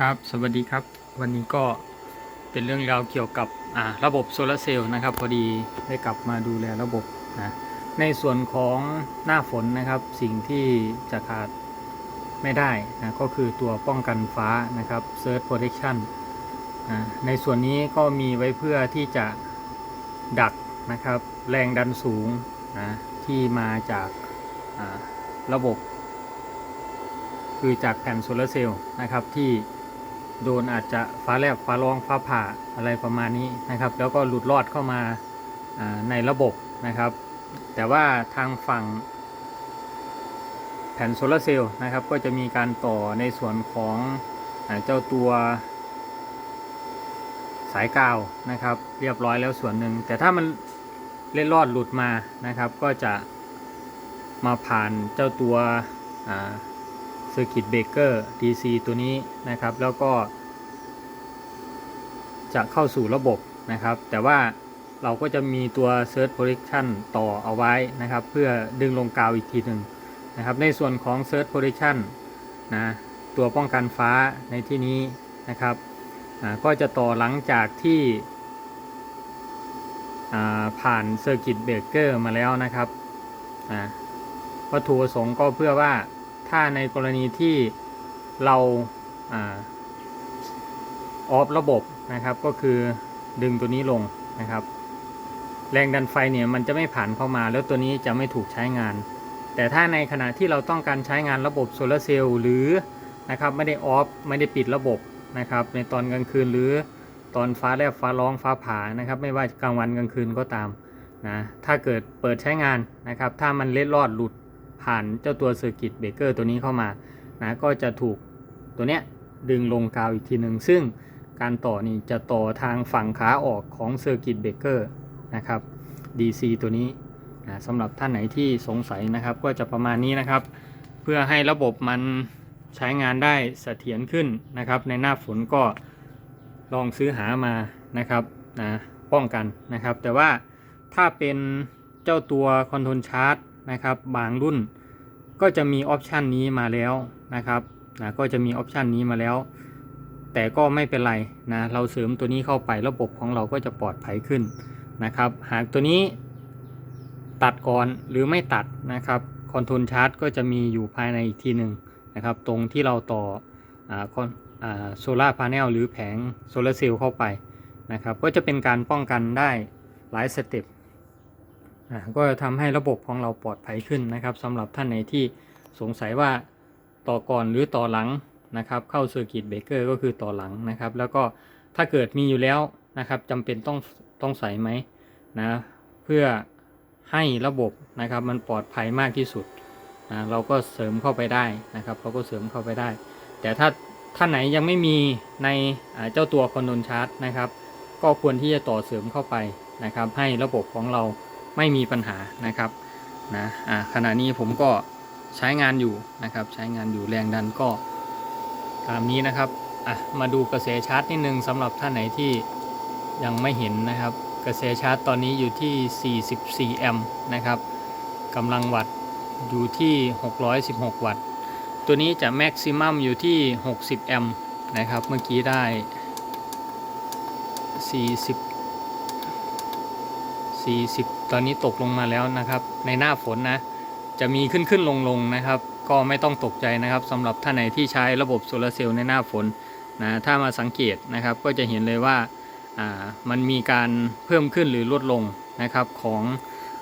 ครับสวัสดีครับ วันนี้ก็เป็นเรื่องราวเกี่ยวกับอ่าระบบโซลาร์เซลล์นะครับพอดีได้กลับมาดูแลระบบนะในส่วนของหน้าฝนนะครับ สิ่งที่จะขาดไม่ได้นะก็คือตัวป้องกันฟ้านะครับ Surge Protection นะในส่วนนี้ก็มีไว้เพื่อที่จะดักนะครับ แรงดันสูงนะที่มาจากอ่าระบบ คือจากแผ่นโซลาร์เซลล์นะครับที่ โดนอาจจะฟ้าแลบฟ้าร้องฟ้าผ่าอะไรประมาณนี้นะครับ แล้วก็หลุดรอดเข้ามาในระบบนะครับ แต่ว่าทางฝั่งแผ่นโซลาร์เซลล์นะครับ ก็จะมีการต่อในส่วนของเจ้าตัวสายกาวนะครับ เรียบร้อยแล้วส่วนหนึ่ง แต่ถ้ามันเล็ดรอดหลุดมานะครับ ก็จะมาผ่านเจ้าตัวอ่า เซอร์กิตเบรกเกอร์ DC ตัวนี้นะครับ แล้วก็จะเข้าสู่ระบบนะครับ แต่ว่าเราก็จะมีตัว Search Protection ต่อเอาไว้นะครับ เพื่อดึงลงกาวอีกทีหนึ่งนะครับ ในส่วนของ Search Protection นะตัวป้องกันฟ้าในที่นี้นะครับก็จะต่อหลังจากที่ผ่านเซอร์กิตเบเกอร์มาแล้วนะครับวัตถุประสงค์ก็เพื่อว่า ถ้าในกรณีที่เราออฟระบบนะครับ ก็คือดึงตัวนี้ลงนะครับ แรงดันไฟเนี่ยมันจะไม่ผ่านเข้ามา แล้วตัวนี้จะไม่ถูกใช้งาน แต่ถ้าในขณะที่เราต้องการใช้งานระบบโซลาร์เซลล์หรือนะครับไม่ได้ออฟไม่ได้ปิดระบบนะครับ ในตอนกลางคืนหรือตอนฟ้าแลบฟ้าร้องฟ้าผ่านะครับ ไม่ว่ากลางวันกลางคืนก็ตามนะถ้าเกิดเปิดใช้งานนะครับ ถ้ามันเล็ดรอดหลุด ผ่านเจ้าตัวเซอร์กิตเบเกอร์ตัวนี้เข้ามานะก็จะถูกตัวเนี้ยดึงลงกาวอีกทีหนึ่งซึ่งการต่อนี่จะต่อทางฝั่งขาออกของเซอร์กิตเบเกอร์นะครับ DC ตัวนี้นะสำหรับท่านไหนที่สงสัยนะครับ ก็จะประมาณนี้นะครับ เพื่อให้ระบบมันใช้งานได้เสถียรขึ้นนะครับ ในหน้าฝนก็ลองซื้อหามานะครับนะป้องกันนะครับ แต่ว่าถ้าเป็นเจ้าตัวคอนโทรลชาร์จ นะครับ บางรุ่นก็จะมีออปชันนี้มาแล้วนะครับนะก็จะมีออปชันนี้มาแล้ว แต่ก็ไม่เป็นไรนะเราเสริมตัวนี้เข้าไประบบของเราก็จะปลอดภัยขึ้นนะครับ หากตัวนี้ตัดก่อนหรือไม่ตัดนะครับคอนโทรลชาร์จก็จะมีอยู่ภายในอีกทีหนึ่งนะครับ ตรงที่เราต่อโซลาร์พาร์เนลหรือแผงโซลาร์เซลล์เข้าไปนะครับ ก็จะเป็นการป้องกันได้หลายสเต็ป อ่าก็ทำให้ระบบของเราปลอดภัยขึ้นนะครับสำหรับท่านไหนที่สงสัยว่าต่อก่อนหรือต่อหลังนะครับ เข้าเซอร์กิตเบรกเกอร์ก็คือต่อหลังนะครับ แล้วก็ถ้าเกิดมีอยู่แล้วนะครับจำเป็นต้องต้องใส่ไหมนะเพื่อให้ระบบนะครับมันปลอดภัยมากที่สุดนะเราก็เสริมเข้าไปได้นะครับ เราก็เสริมเข้าไปได้ แต่ถ้าท่านไหนยังไม่มีในเจ้าตัวคอนโทรลชาร์จนะครับ ก็ควรที่จะต่อเสริมเข้าไปนะครับ ให้ระบบของเรา ไม่มีปัญหานะครับนะอ่าขณะนี้ผมก็ใช้งานอยู่นะครับ ใช้งานอยู่แรงดันก็ตามนี้นะครับอะมาดูกระแสชาร์จนิดนึงสำหรับท่านไหนที่ยังไม่เห็นนะครับ กระแสชาร์จตอนนี้อยู่ที่ 44 แอมป์นะครับกำลังวัตต์อยู่ที่ 616 วัตต์ ตัวนี้จะแม็กซิมัมอยู่ที่ 60 แอมป์นะครับ เมื่อกี้ได้ 40 40 ตอนนี้ตกลงมาแล้วนะครับ ในหน้าฝนนะ จะมีขึ้นขึ้นลงลงนะครับ ก็ไม่ต้องตกใจนะครับสำหรับท่านไหนที่ใช้ระบบโซลาร์เซลล์ในหน้าฝนนะถ้ามาสังเกตนะครับ ก็จะเห็นเลยว่าามันมีการเพิ่มขึ้นหรือลดลงนะครับของ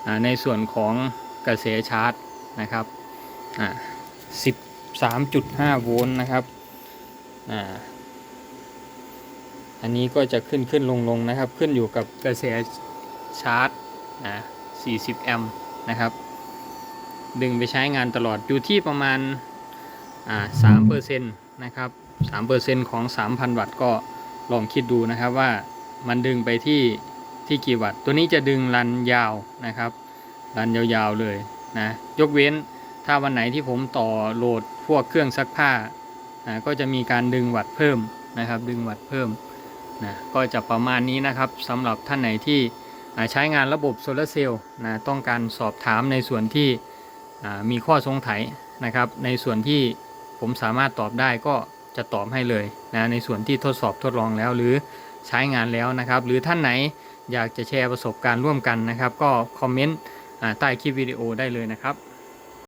อในส่วนของกระแสชาร์จนะครับ13.5 โวลต์นะครับออันนี้ก็จะขึ้นขึ้นลงลงนะครับ ขึ้นอยู่กับกระแสชาร์จ นะ 40 แอมป์นะครับ ดึงไปใช้งานตลอดอยู่ที่ประมาณอ่า3เปอร์เซ็นต์นะครับ3เปอร์เซ็นต์ของ 3,000 วัตต์ก็ลองคิดดูนะครับว่ามันดึงไปที่ที่กี่วัตต์ ตัวนี้จะดึงรันยาวนะครับรันยาวๆเลยนะยกเว้นถ้าวันไหนที่ผมต่อโหลดพวกเครื่องซักผ้านะก็จะมีการดึงวัตต์เพิ่มนะครับ ดึงวัตต์เพิ่มนะก็จะประมาณนี้นะครับสำหรับท่านไหนที่ ใช้งานระบบโซลาร์เซลล์นะต้องการสอบถามในส่วนที่มีข้อสงสัยนะครับ ในส่วนที่ผมสามารถตอบได้ก็จะตอบให้เลยนะในส่วนที่ทดสอบทดลองแล้วหรือใช้งานแล้วนะครับ หรือท่านไหนอยากจะแชร์ประสบการณ์ร่วมกันนะครับ ก็คอมเมนต์ใต้คลิปวิดีโอได้เลยนะครับ